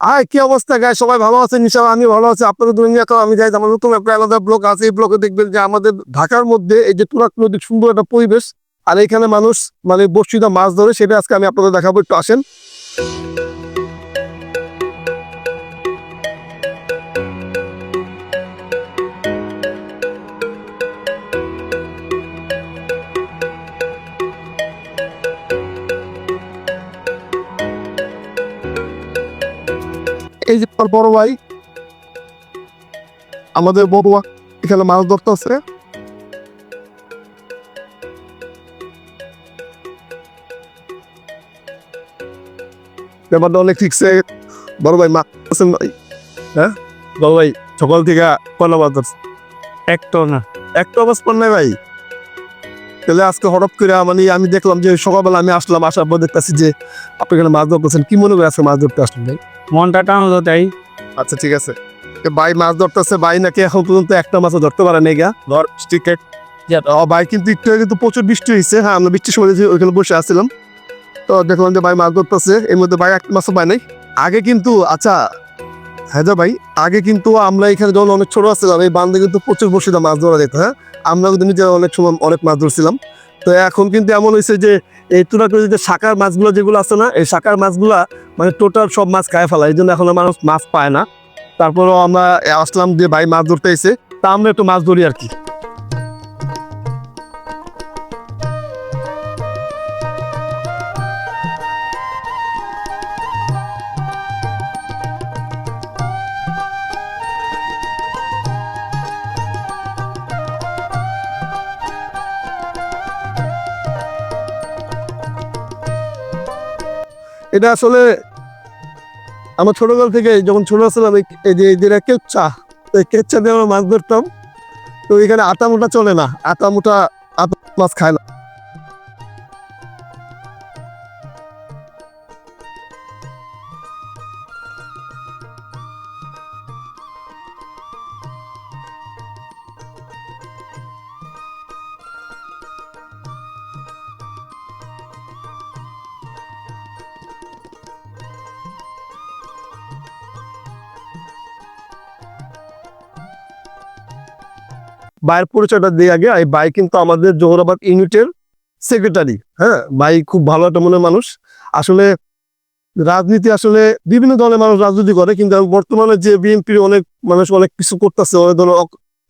আয়, কি অবস্থা গায়ে সবাই ভালো আছে নিশা আমি ভালো আছি। আপনাদের আমি যাই। আমার নতুন একটা আলাদা ব্লক আছে। এই ব্লকে দেখবেন যে আমাদের ঢাকার মধ্যে এই যে তুরাক নদীর সুন্দর একটা পরিবেশ, আর এখানে মানুষ মানে বর্ষিদা মাছ ধরে, সেটা আজকে আমি আপনাদের দেখাবো। একটু আসেন। এই যে বড় ভাই আমাদের বড়ুয়া এখানে মাছ ধরতে আছে ব্যাপারটা অনেক ঠিকছে বড় ভাই মাছ ধরছেন ভাই। হ্যাঁ? বড় ভাই সকাল থেকে কলা মাছ ধরছে। একটাও না। একটা অবস্থা পান নাই ভাই। তাহলে আজকে হঠাৎ করে মানে আমি দেখলাম যে সকালবেলা আমি আসলাম আসার পর দেখতেছি যে আপনি এখানে মাছ ধরতেছেন। কি মনে করে আজকে মাছ ধরতে আসলেন ভাই? মনটা টানলো তাই। আচ্ছা ঠিক আছে। ভাই মাছ ধরতেছে ভাই নাকি এখন পর্যন্ত একটা মাছও ধরতে পারে নাই গা। ধর টিকেট ভাই কিন্তু একটু আগে তো প্রচুর বৃষ্টি হয়েছে। হ্যাঁ আমরা বৃষ্টির সময় ওইখানে বসে আসছিলাম তো দেখলাম যে ভাই মাছ ধরতেছে এর মধ্যে ভাই একটা মাছও পায় নাই। আগে কিন্তু আচ্ছা হ্যাঁ ভাই আগে কিন্তু আমরা এখানে যখন অনেক ছোট আসছিলাম এই বান্ধে কিন্তু প্রচুর বসিটা মাছ ধরা যেত হ্যাঁ? আমরা কিন্তু নিজেরা অনেক সময় অনেক মাছ ধরছিলাম। তো এখন কিন্তু এমন হয়েছে যে এই তুলা করে যে শাকার মাছগুলো যেগুলো আছে না, এই শাকার মাছগুলা মানে টোটাল সব মাছ খায় ফেলা এই জন্য এখন মানুষ মাছ পায় না। তারপরেও আমরা আসলাম যে ভাই মাছ ধরতে এসে তা আমরা একটু মাছ ধরি আর কি। এটা আসলে আমার ছোটবেলা থেকে যখন ছোট ছিলাম, এই যে যেটা যে কেচ্চা এই কেচ্চা দিয়ে আমরা মাছ ধরতাম। তো এখানে আটা মোটা চলে না, আটা মোটা আটা মাছ খায় না। ভাইয়ের পরিচয়টা দিয়ে আগে। এই ভাই কিন্তু আমাদের জোহরাবাদ ইউনিটের সেক্রেটারি হ্যাঁ? ভাই খুব ভালো একটা মনের মানুষ। আসলে রাজনীতি আসলে বিভিন্ন দলের মানুষ রাজনীতি করে, কিন্তু বর্তমানে যে বিএনপির অনেক মানুষ অনেক কিছু করতেছে, অনেক ধরনের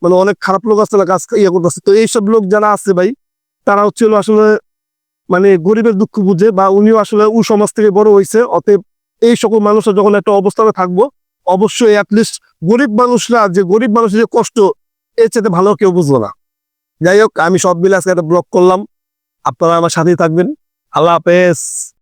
মানে অনেক খারাপ লোক আছে, কাজ ইয়ে করতেছে। তো এইসব লোক যারা আছে ভাই, তারা হচ্ছিল আসলে মানে গরিবের দুঃখ বুঝে বা উনিও আসলে উ সমাজ থেকে বড় হয়েছে অতএব এই সকল মানুষরা যখন একটা অবস্থানে থাকব, অবশ্যই অ্যাটলিস্ট গরিব মানুষরা, যে গরিব মানুষের যে কষ্ট এর চেয়ে ভালো কেউ বুঝলো না। যাই হোক, আমি সব মিলে আজকে একটা ব্লগ করলাম। আপনারা আমার সাথেই থাকবেন। আল্লাহ হাফেজ।